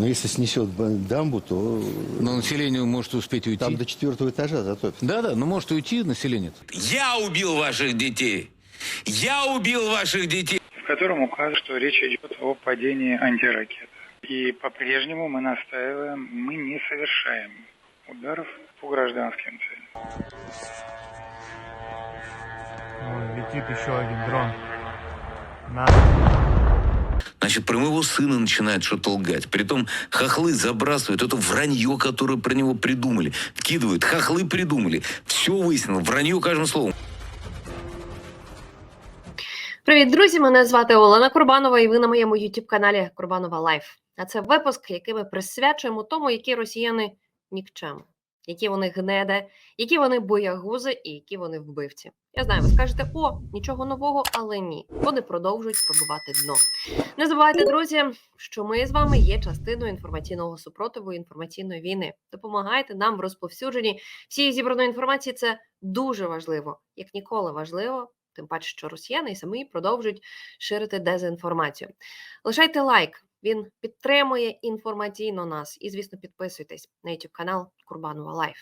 Но если снесет дамбу, то Но население может успеть уйти. там до четвертого этажа затопит. Да-да, но может уйти население. Я убил ваших детей. Я убил ваших детей. в котором указано, что речь идет о падении антиракет. И по-прежнему мы настаиваем, мы не совершаем ударов по гражданским целям. Ой, летит еще один дрон. На. Значит, про моего сына начинает что-то лгать. Притом хохлы забрасывают. Это вранье, которое про него придумали. Вкидывают. Хохлы придумали. Все выяснено. Вранье каждым словом. Привіт, друзі! Мене звати Олена Курбанова, і ви на моєму youtube каналі Курбанова Лайф. А це випуск, який ми присвячуємо тому, які росіяни нікчеми, які вони гнеде, які вони боягузи і які вони вбивці. Я знаю, ви скажете, о, нічого нового, але ні. Вони продовжують пробувати дно. Не забувайте, друзі, що ми з вами є частиною інформаційного супротиву інформаційної війни. Допомагайте нам в розповсюдженні всієї зібраної інформації. Це дуже важливо, як ніколи важливо. Тим паче, що росіяни і самі продовжують ширити дезінформацію. Лишайте лайк, він підтримує інформаційно нас. І, звісно, підписуйтесь на YouTube канал Курбанова Лайф.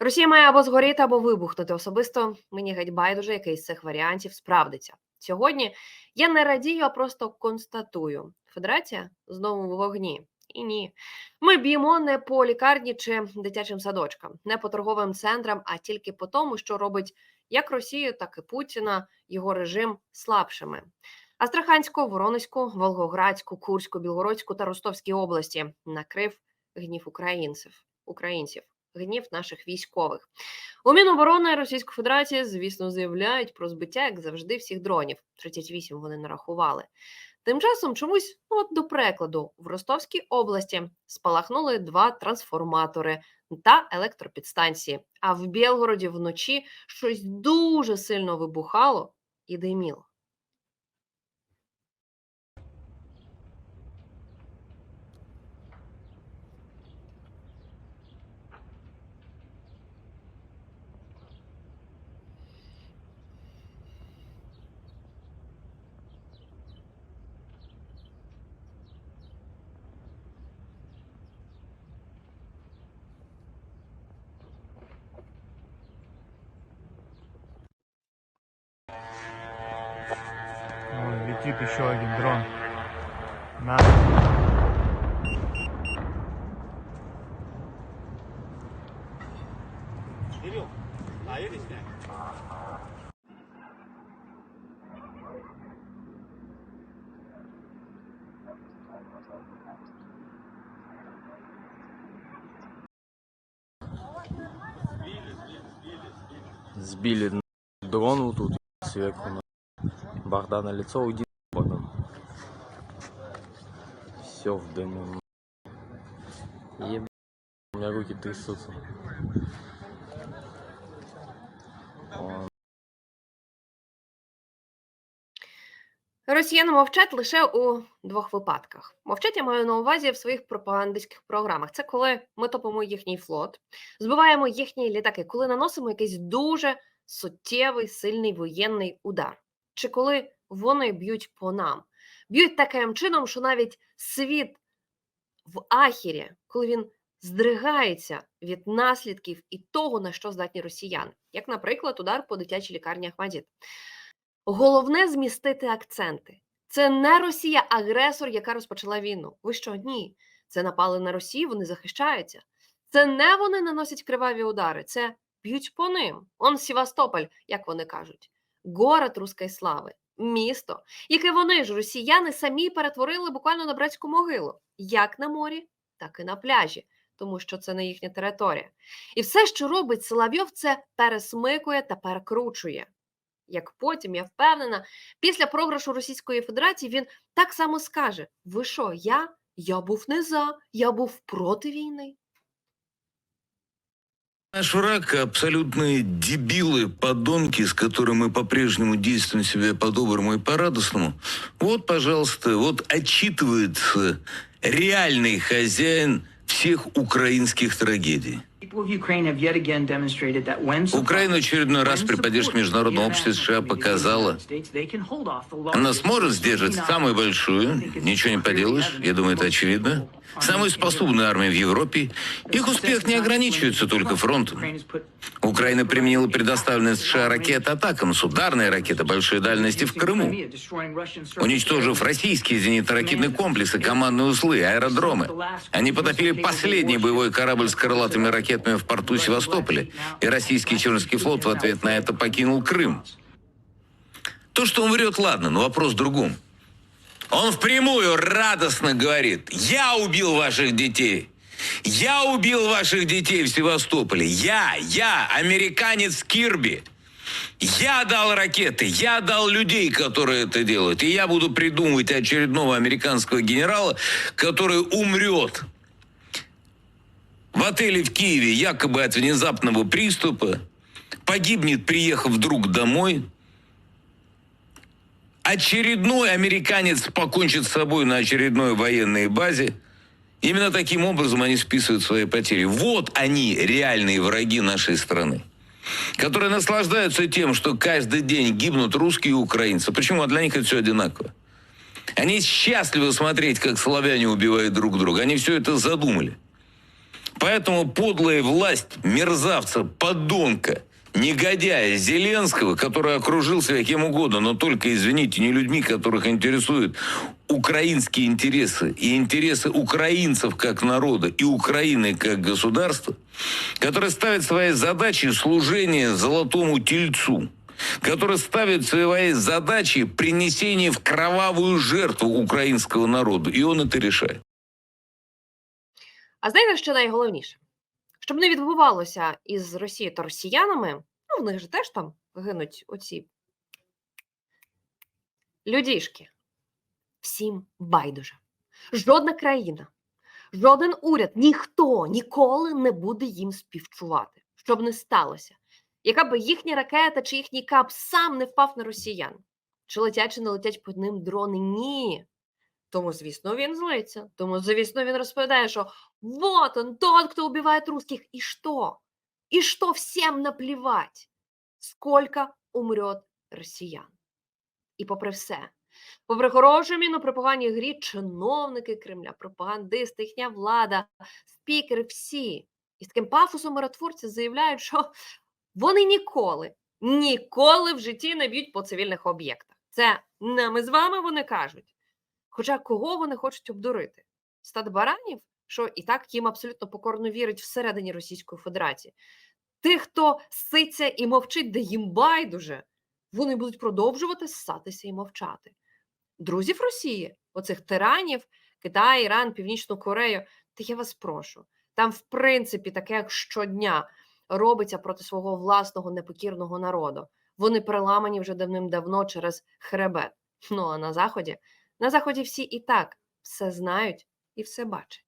Росія має або згоріти, або вибухнути. Особисто мені геть байдуже, який з цих варіантів справдиться. Сьогодні я не радію, а просто констатую: Федерація знову в вогні. І ні, ми б'ємо не по лікарні чи дитячим садочкам, не по торговим центрам, а тільки по тому, що робить як Росію, так і Путіна, його режим слабшими. Астраханську, Воронезьку, Волгоградську, Курську, Білгородську та Ростовській області накрив гнів українців, українців, гнів наших військових. У Міноборони Російської Федерації, звісно, заявляють про збиття, як завжди, всіх дронів. 38 вони нарахували. Тим часом чомусь, ну от до прикладу, в Ростовській області спалахнули два трансформатори та електропідстанції. А в Білгороді вночі щось дуже сильно вибухало і диміло. Летит еще один дрон. На. Сбили дрон вот тут сверху. на- Богдана лицо, уйди, Все в дыму. Еб... У меня руки трясутся. Росіяни мовчать лише у двох випадках. Мовчать я маю на увазі в своїх пропагандистських програмах. Це коли ми топимо їхній флот, збиваємо їхні літаки, коли наносимо якийсь дуже суттєвий сильний воєнний удар, чи коли вони б'ють по нам, б'ють таким чином, що навіть світ в ахірі, коли він здригається від наслідків і того, на що здатні росіяни, як, наприклад, удар по дитячій лікарні Ахмадіт. Головне змістити акценти. Це не Росія агресор, яка розпочала війну. Ви що? Ні. Це напали на Росію, вони захищаються. Це не вони наносять криваві удари, це б'ють по ним. Он Севастополь, як вони кажуть, город руської слави, місто, яке вони ж, росіяни, самі перетворили буквально на братську могилу, як на морі, так і на пляжі, тому що це не їхня територія. І все, що робить Соловйов, це пересмикує та перекручує як потім, я впевнена, після програшу Російської Федерації він так само скаже: Ви що, я? Я був не за, я був проти війни. Наш враг – абсолютные дебилы, подонки, с которыми мы по-прежнему действуем себя по-доброму и по-радостному. Вот, пожалуйста, вот отчитывается реальный хозяин всех украинских трагедий. Украина очередной раз при поддержке международного общества США показала, она сможет сдерживать самую большую, ничего не поделаешь, я думаю, это очевидно, самую способную армию в Европе. Их успех не ограничивается только фронтом. Украина применила предоставленные США ракеты «Атакамс», ударные ракеты большой дальности в Крыму, уничтожив российские зенитно-ракетные комплексы, командные узлы, аэродромы. Они потопили последний боевой корабль с крылатыми ракетами в порту Севастополя, и российский Черноморский флот в ответ на это покинул Крым. То, что он врет, ладно, но вопрос в другом. Он впрямую радостно говорит, я убил ваших детей. Я убил ваших детей в Севастополе. Я, я, американец Кирби. Я дал ракеты, я дал людей, которые это делают. И я буду придумывать очередного американского генерала, который умрет в отеле в Киеве якобы от внезапного приступа, погибнет, приехав вдруг домой. Очередной американец покончит с собой на очередной военной базе. Именно таким образом они списывают свои потери. Вот они, реальные враги нашей страны которые наслаждаются тем, что каждый день гибнут русские и украинцы. Почему? А для них это все одинаково. Они счастливы смотреть, как славяне убивают друг друга. Они все это задумали. Поэтому подлая власть мерзавца, подонка, негодяя Зеленского, который окружил себя кем угодно, но только, извините, не людьми, которых интересуют украинские интересы и интересы украинцев как народа и Украины как государства, который ставит своей задачей служение золотому тельцу, который ставит своей задачей принесение в кровавую жертву украинского народу. И он это решает. А знаєте, що найголовніше? Щоб не відбувалося із Росією та росіянами, ну в них же теж там гинуть оці людішки. Всім байдуже. Жодна країна, жоден уряд, ніхто ніколи не буде їм співчувати, щоб не сталося. Яка би їхня ракета чи їхній кап сам не впав на росіян, чи летять, чи не летять по ним дрони? Ні. Тому, звісно, він злиться. Тому, звісно, він розповідає, що вот он, тот, кто убивает русских. И что? И что всем наплевать? Сколько умрет росіян? І попри все, попри хорошу міну при поганій грі, чиновники Кремля, пропагандисти, їхня влада, спікери, всі із таким пафосом миротворці заявляють, що вони ніколи, ніколи в житті не б'ють по цивільних об'єктах. Це нами з вами вони кажуть. Хоча кого вони хочуть обдурити? Стад баранів, що і так їм абсолютно покорно вірить всередині Російської Федерації. Тих, хто ситься і мовчить, де їм байдуже, вони будуть продовжувати ссатися і мовчати. Друзів Росії, оцих тиранів, Китай, Іран, Північну Корею, та я вас прошу. Там, в принципі, таке, як щодня робиться проти свого власного непокірного народу. Вони переламані вже давним-давно через хребет. Ну а на заході, на заході всі і так все знають і все бачать.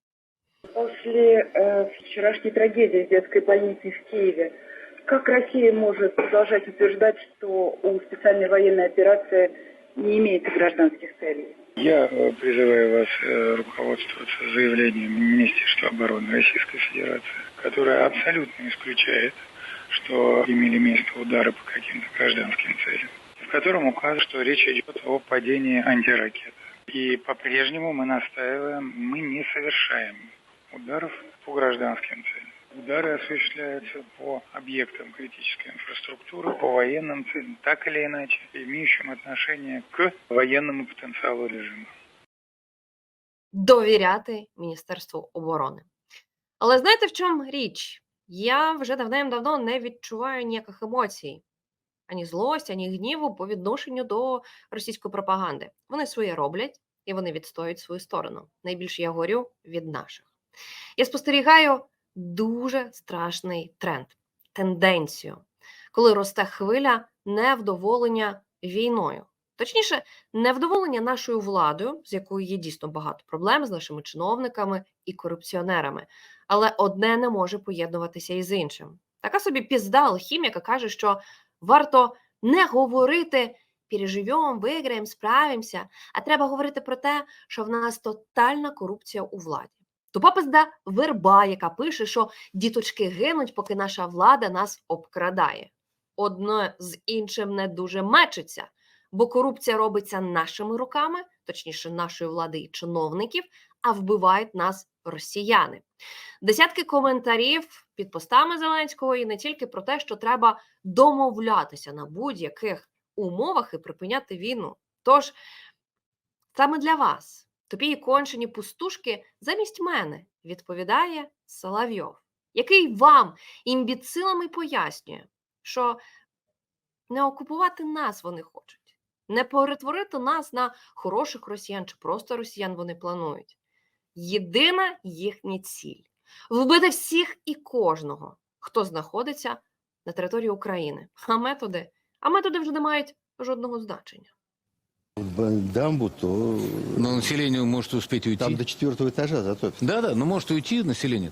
После э, вчерашней трагедии в детской больнице в Киеве, как Россия может продолжать утверждать, что у специальной военной операции не имеется гражданских целей? Я э, призываю вас э, руководствоваться заявлением Министерства обороны Российской Федерации, которое абсолютно исключает, что имели место удары по каким-то гражданским целям, в котором указано, что речь идет о падении антиракет. И по-прежнему мы настаиваем, мы не совершаем ударов по гражданским целям. Удары осуществляются по объектам критической инфраструктуры, по военным целям, так или иначе, имеющим отношение к военному потенциалу режима. довіряти Міністерству оборони. Але знаєте, в чому річ? Я вже давним-давно не відчуваю ніяких емоцій, ані злості, ані гніву по відношенню до російської пропаганди. Вони своє роблять і вони відстоюють свою сторону. Найбільше я горю від наших. Я спостерігаю дуже страшний тренд, тенденцію, коли росте хвиля невдоволення війною. Точніше, невдоволення нашою владою, з якою є дійсно багато проблем з нашими чиновниками і корупціонерами, але одне не може поєднуватися із іншим. Така собі пізда алхіміка каже, що варто не говорити переживемо, виграємо, справимося, а треба говорити про те, що в нас тотальна корупція у владі. Тупа пизда верба, яка пише, що діточки гинуть, поки наша влада нас обкрадає. Одне з іншим не дуже мечиться, бо корупція робиться нашими руками, точніше, нашої влади і чиновників, а вбивають нас росіяни. Десятки коментарів під постами Зеленського і не тільки про те, що треба домовлятися на будь-яких умовах і припиняти війну. Тож саме для вас, тупі і кончені пустушки, замість мене відповідає Соловйов, який вам імбіцилами пояснює, що не окупувати нас вони хочуть, не перетворити нас на хороших росіян чи просто росіян вони планують. Єдина їхня ціль вбити всіх і кожного, хто знаходиться на території України. А методи, а методи вже не мають жодного значення. Б- Дамбу, то Но население может успеть уйти. там до четвертого этажа затопит. Да-да, но может уйти население.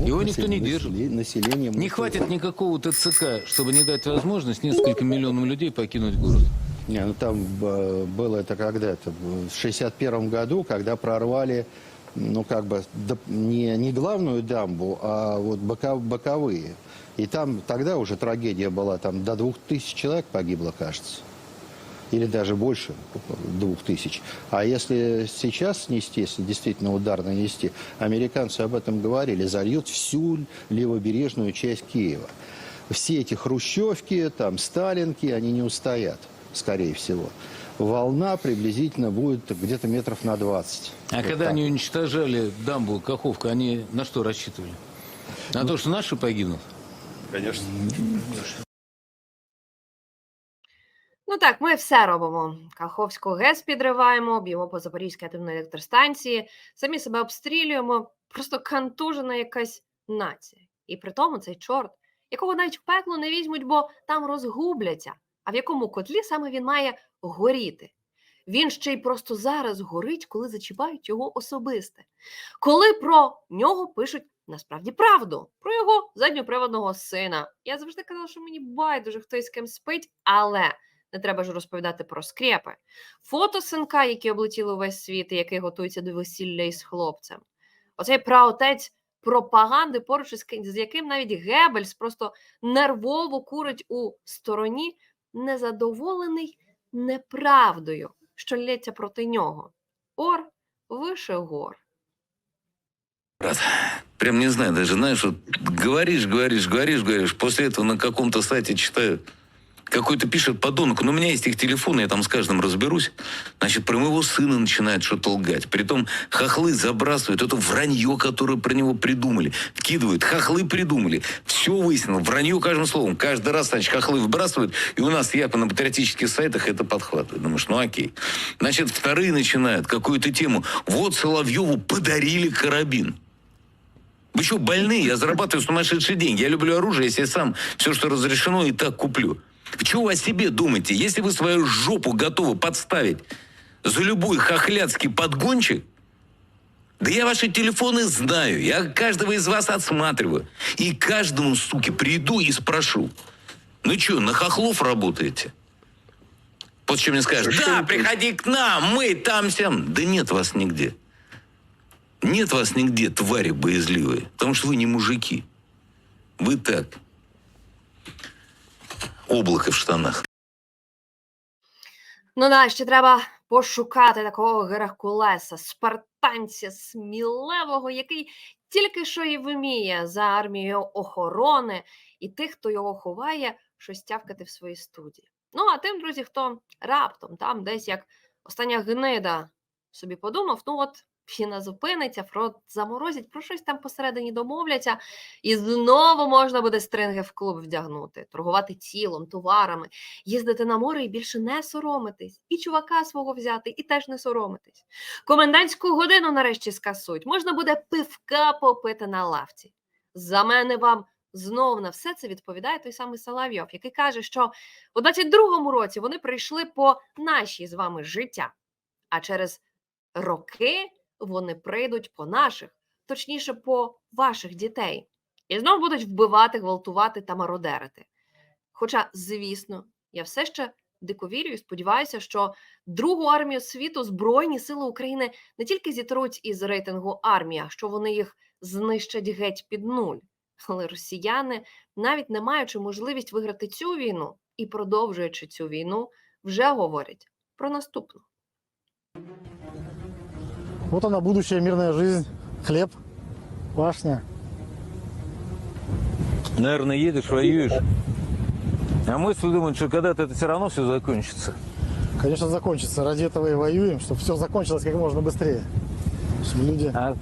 Ну, Его никто не населе- держит. населе- Население Не может- хватит никакого ТЦК, чтобы не дать возможность нескольким миллионам людей покинуть город. Не, ну там э, было это когда это в 61 году, когда прорвали, ну как бы не не главную дамбу, а вот бока- боковые. И там тогда уже трагедия была, там до двух тысяч человек погибло, кажется, или даже больше двух тысяч. А если сейчас снести, если действительно удар нанести, американцы об этом говорили, зальют всю левобережную часть Киева. Все эти хрущевки, там сталинки, они не устоят, скорее всего. Волна приблизительно будет где-то метров на 20. А Вот когда так. они уничтожали дамбу Каховка, они на что рассчитывали? На то, что наши погибнут? Конечно. Ну так, ми все робимо. Каховську ГЕС підриваємо, б'ємо по Запорізькій атомній електростанції, самі себе обстрілюємо. Просто кантужена якась нація. І при тому цей чорт, якого навіть в пекло не візьмуть, бо там розгубляться. А в якому котлі саме він має горіти? Він ще й просто зараз горить, коли зачіпають його особисте. Коли про нього пишуть насправді правду, про його задньоприводного сина. Я завжди казала, що мені байдуже хто з ким спить, але не треба ж розповідати про скрепи. Фото синка, які облетіли увесь світ, і який готується до весілля із хлопцем. Оцей праотець пропаганди, поруч із з яким навіть Геббельс просто нервово курить у стороні, незадоволений неправдою, що лється проти нього. Ор вище гор. Брат, прям не знаю, даже знаешь, вот говоришь, говоришь, говоришь, говоришь, после этого на каком-то сайте читаю, какой-то пишет подонок, но у меня есть их телефон, я там с каждым разберусь. Значит, про моего сына начинает что-то лгать. Притом хохлы забрасывают это вранье, которое про него придумали. Вкидывают, хохлы придумали. Все выяснено, вранье каждым словом. Каждый раз, значит, хохлы выбрасывают, и у нас я на патриотических сайтах это подхватываю. Думаешь, ну окей. Значит, вторые начинают какую-то тему. Вот Соловьеву подарили карабин. Вы что, больные? Я зарабатываю сумасшедшие деньги. Я люблю оружие, я себе сам все, что разрешено, и так куплю. Чего вы о себе думаете? Если вы свою жопу готовы подставить за любой хохлядский подгончик, да я ваши телефоны знаю. Я каждого из вас отсматриваю. И каждому, суки, приду и спрошу. Ну что, на хохлов работаете? После чего мне скажешь, да, приходи к нам, мы там всем. Да нет вас нигде. Нет вас нигде, твари боязливые. Потому что вы не мужики. Вы так. Облако в штанах. Ну да, ще треба пошукати такого Геракулеса, спартанця сміливого, який тільки що і вміє за армією охорони і тих, хто його ховає, щось тявкати в своїй студії. Ну а тим, друзі, хто раптом там десь як остання гнида собі подумав, ну от війна зупиниться, фронт заморозять, про щось там посередині домовляться, і знову можна буде стринги в клуб вдягнути, торгувати тілом, товарами, їздити на море і більше не соромитись, і чувака свого взяти, і теж не соромитись. Комендантську годину нарешті скасують. Можна буде пивка попити на лавці. За мене вам знов на все це відповідає той самий Соловйов, який каже, що у 22-му році вони прийшли по наші з вами життя, а через роки вони прийдуть по наших, точніше, по ваших дітей, і знов будуть вбивати, гвалтувати та мародерити. Хоча, звісно, я все ще дико вірю і сподіваюся, що другу армію світу Збройні сили України не тільки зітруть із рейтингу армії, а що вони їх знищать геть під нуль. Але росіяни, навіть не маючи можливість виграти цю війну і продовжуючи цю війну, вже говорять про наступну. Вот она, будущая мирная жизнь. Хлеб, пашня. Наверное, едешь, воюешь. А мысль думает, что когда-то это все равно все закончится. Конечно, закончится. Ради этого и воюем, чтобы все закончилось как можно быстрее. Чтобы люди... А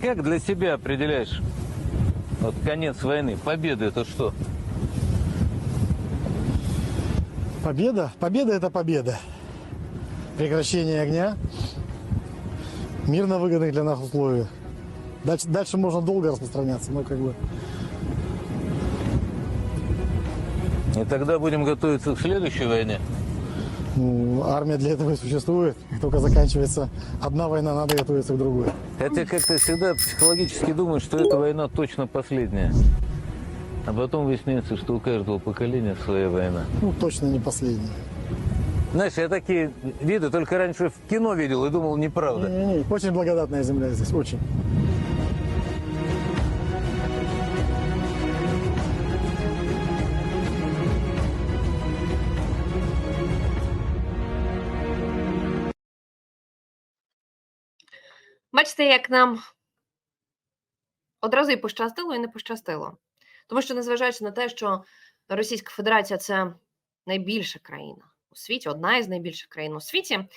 как для себя определяешь вот конец войны? Победа это что? Победа? Победа это победа. Прекращение огня. Мир на выгодных для нас условиях. Дальше, дальше можно долго распространяться, но как бы... И тогда будем готовиться к следующей войне. ну, армия для этого и существует. Как только заканчивается одна война, надо готовиться к другой. Хотя как-то всегда психологически думаю, что эта война точно последняя. А потом выясняется, что у каждого поколения своя война. Ну, точно не последняя. Знаешь, я такие виды только раньше в кино видел и думал, неправда. Не-не-не, очень благодатная земля здесь, очень. Бачите, як нам одразу і пощастило, і не пощастило. Тому що, незважаючи на те, що Російська Федерація це найбільша країна світі, одна із найбільших країн у світі,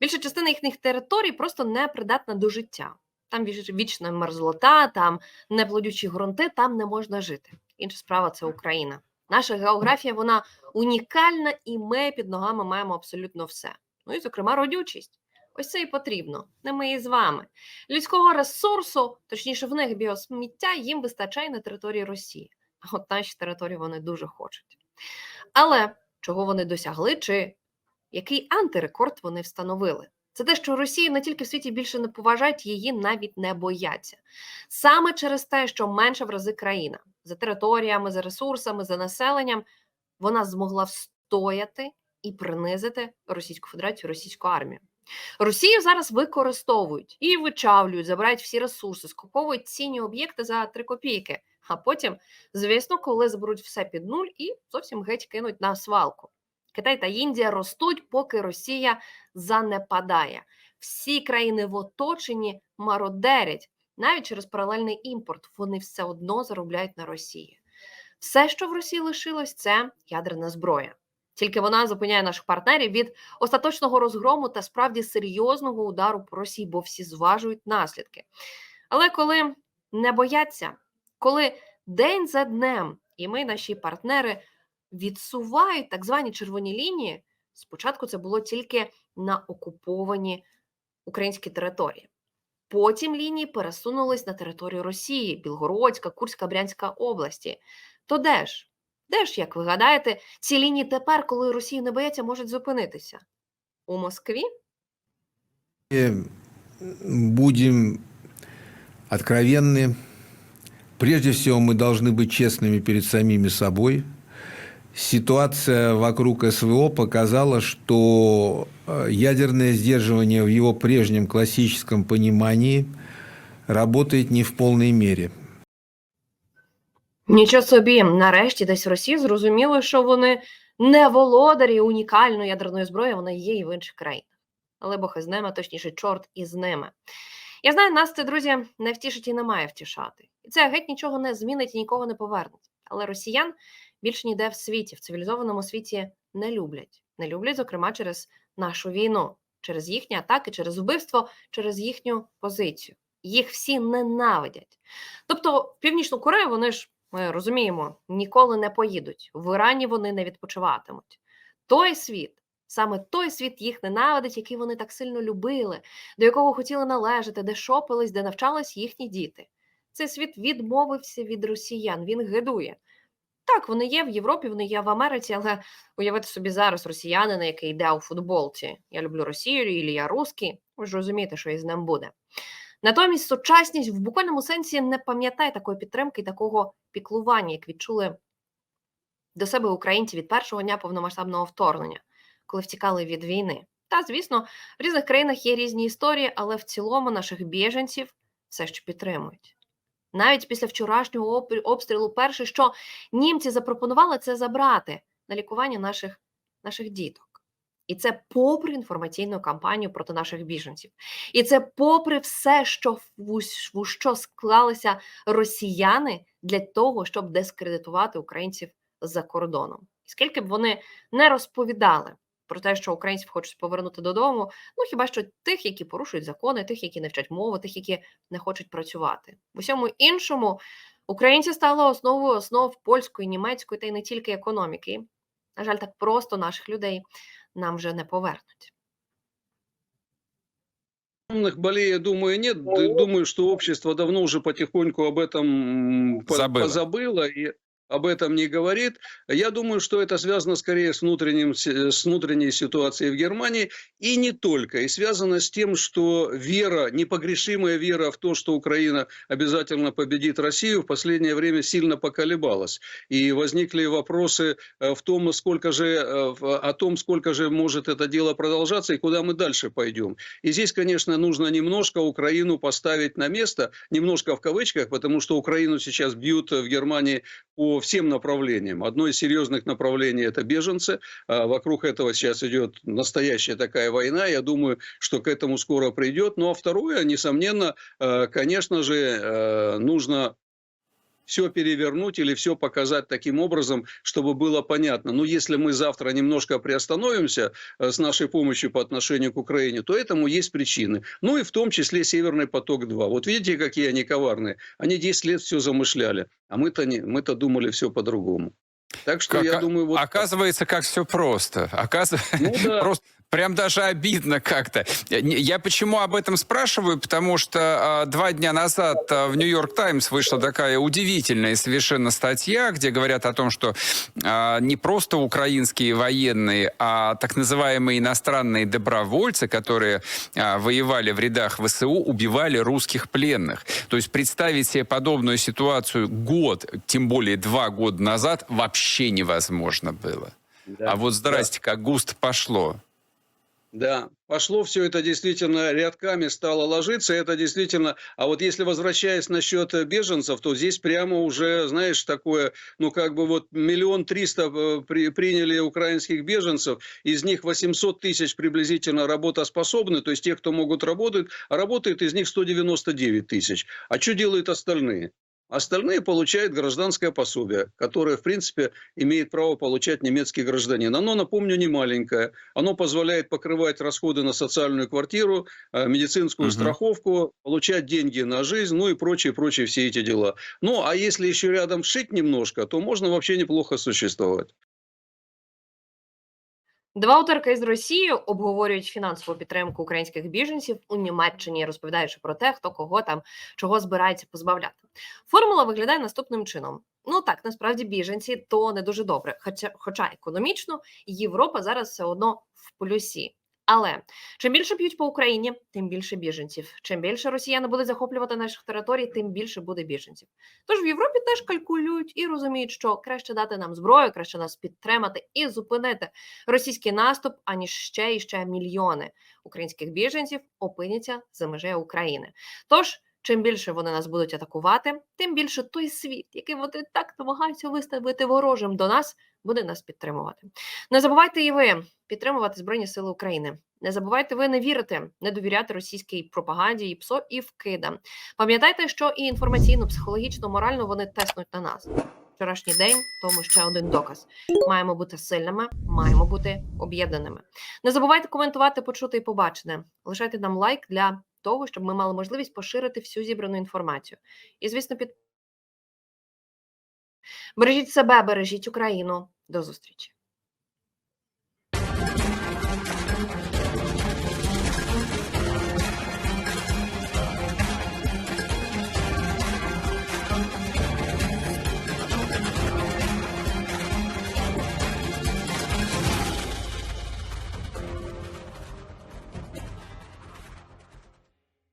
більша частина їхніх територій просто не придатна до життя. Там вічна мерзлота, там неплодючі ґрунти, там не можна жити. Інша справа це Україна. Наша географія вона унікальна, і ми під ногами маємо абсолютно все. Ну і, зокрема, родючість. Ось це і потрібно. Не ми і з вами. Людського ресурсу, точніше, в них біосміття, їм вистачає на території Росії. От наші території вони дуже хочуть. Але чого вони досягли, чи який антирекорд вони встановили? Це те, що Росію не тільки в світі більше не поважають, її навіть не бояться. Саме через те, що менша в рази країна за територіями, за ресурсами, за населенням, вона змогла встояти і принизити Російську Федерацію, російську армію. Росію зараз використовують і вичавлюють, забирають всі ресурси, скуповують цінні об'єкти за 3 копійки. А потім, звісно, коли заберуть все під нуль і зовсім геть кинуть на свалку. Китай та Індія ростуть, поки Росія занепадає. Всі країни в оточенні мародерять. Навіть через паралельний імпорт вони все одно заробляють на Росії. Все, що в Росії лишилось, це ядерна зброя. Тільки вона зупиняє наших партнерів від остаточного розгрому та справді серйозного удару по Росії, бо всі зважують наслідки. Але коли не бояться, коли день за днем і ми, наші партнери, відсувають так звані червоні лінії, спочатку це було тільки на окуповані українські території. Потім лінії пересунулись на територію Росії, Білгородська, Курська, Брянська області. То де ж? Де ж, як ви гадаєте, ці лінії тепер, коли Росію не бояться, можуть зупинитися? У Москві? Э, Будем откровенны. Прежде всего, мы должны быть честными перед самими собой. Ситуация вокруг СВО показала, что э, ядерное сдерживание в его прежнем классическом понимании работает не в полной мере. Нічого собі, нарешті десь в Росії зрозуміли, що вони не володарі унікальної ядерної зброї, вона є і в інших країнах. Але Бог із ними, точніше, чорт із ними. Я знаю, нас це, друзі, не втішить і не має втішати. І це геть нічого не змінить і нікого не повернуть. Але росіян більше ніде в світі, в цивілізованому світі не люблять. Не люблять, зокрема, через нашу війну, через їхні атаки, через вбивство, через їхню позицію. Їх всі ненавидять. Тобто, в Північну Корею вони ж ми розуміємо, ніколи не поїдуть. В Ірані вони не відпочиватимуть. Той світ, саме той світ їх ненавидить, який вони так сильно любили, до якого хотіли належати, де шопились, де навчались їхні діти. Цей світ відмовився від росіян, він гидує. Так, вони є в Європі, вони є в Америці, але уявити собі зараз росіянина, який йде у футболці. Я люблю Росію, і я русський. Ви ж розумієте, що із ним буде. Натомість сучасність в буквальному сенсі не пам'ятає такої підтримки і такого піклування, як відчули до себе українці від першого дня повномасштабного вторгнення. Коли втікали від війни. Та, звісно, в різних країнах є різні історії, але в цілому наших біженців все ще підтримують. Навіть після вчорашнього обстрілу, перше, що німці запропонували, це забрати на лікування наших, наших діток. І це попри інформаційну кампанію проти наших біженців. І це попри все, що в що склалися росіяни для того, щоб дискредитувати українців за кордоном. І скільки б вони не розповідали про те, що українців хочуть повернути додому, ну хіба що тих, які порушують закони, тих, які не вчать мови, тих, які не хочуть працювати. В усьому іншому українці стали основою основ польської, німецької та й не тільки економіки. На жаль, так просто наших людей нам вже не повернуть. Умных болей, я думаю, нет. Д- Думаю, что общество давно уже потихоньку об этом м, по- Забыло. позабыло и об этом не говорит. Я думаю, что это связано скорее с, внутренним, с внутренней ситуацией в Германии и не только. И связано с тем, что вера, непогрешимая вера в то, что Украина обязательно победит Россию, в последнее время сильно поколебалась. И возникли вопросы э, в том, сколько же, э, о том, сколько же может это дело продолжаться и куда мы дальше пойдем. И здесь, конечно, нужно немножко Украину поставить на место, немножко в кавычках, потому что Украину сейчас бьют в Германии по всем направлениям. Одно из серьезных направлений – это беженцы. А Вокруг этого сейчас идет настоящая такая война. Я думаю, что к этому скоро придет. Ну а второе, несомненно, э, конечно же, э, нужно все перевернуть или все показать таким образом, чтобы было понятно. Но если мы завтра немножко приостановимся э, с нашей помощью по отношению к Украине, то этому есть причины. Ну и в том числе Северный поток-2. Вот видите, какие они коварные. Они 10 лет все замышляли, а мы-то, не, мы-то думали все по-другому. Так что Как- я думаю, вот... Оказывается, как все просто. Оказывается, Ну да. просто прям даже обидно как-то. Я- не- Я почему об этом спрашиваю? Потому что а, два дня назад а, в Нью-Йорк Таймс вышла такая удивительная совершенно статья, где говорят о том, что а, не просто украинские военные, а так называемые иностранные добровольцы, которые а, воевали в рядах ВСУ, убивали русских пленных. То есть представить себе подобную ситуацию год, тем более два года назад, вообще невозможно было. Да. А вот здрасте, как густо пошло. Да, пошло все это действительно рядками стало ложиться, это действительно, а вот если возвращаясь насчет э, беженцев, то здесь прямо уже, знаешь, такое, ну как бы вот миллион триста э, при- приняли украинских беженцев, из них 800 тысяч приблизительно работоспособны, то есть тех, кто могут работать, а работает из них 199 тысяч. А что делают остальные? Остальные получают гражданское пособие, которое, в принципе, имеет право получать немецкий гражданин. Оно, напомню, не маленькое. Оно позволяет покрывать расходы на социальную квартиру, э, медицинскую Мгм. страховку, получать деньги на жизнь, ну и прочие-прочие все эти дела. Ну, а если еще рядом шить немножко, то можно вообще неплохо существовать. Два утерки з Росії обговорюють фінансову підтримку українських біженців у Німеччині, розповідаючи про те, хто кого там чого збирається позбавляти. Формула виглядає наступним чином: ну так, насправді біженці то не дуже добре, хоча, хоча економічно Європа зараз все одно в плюсі. Але чим більше б'ють по Україні, тим більше біженців. Чим більше росіяни будуть захоплювати наших територій, тим більше буде біженців. Тож в Європі теж калькулюють і розуміють, що краще дати нам зброю, краще нас підтримати і зупинити російський наступ, аніж ще і ще мільйони українських біженців опиняться за межею України. Тож, чим більше вони нас будуть атакувати, тим більше той світ, який вони так намагаються виставити ворожим до нас, буде нас підтримувати. Не забувайте і ви підтримувати Збройні Сили України. Не забувайте ви не вірити, не довіряти російській пропаганді і ПСО і вкидам. Пам'ятайте, що і інформаційно, психологічно, морально вони теснуть на нас. Вчорашній день тому ще один доказ. Маємо бути сильними, маємо бути об'єднаними. Не забувайте коментувати, почути і побачене. Лишайте нам лайк для того, щоб ми мали можливість поширити всю зібрану інформацію. І, звісно, під бережіть себе, бережіть Україну. До зустрічі.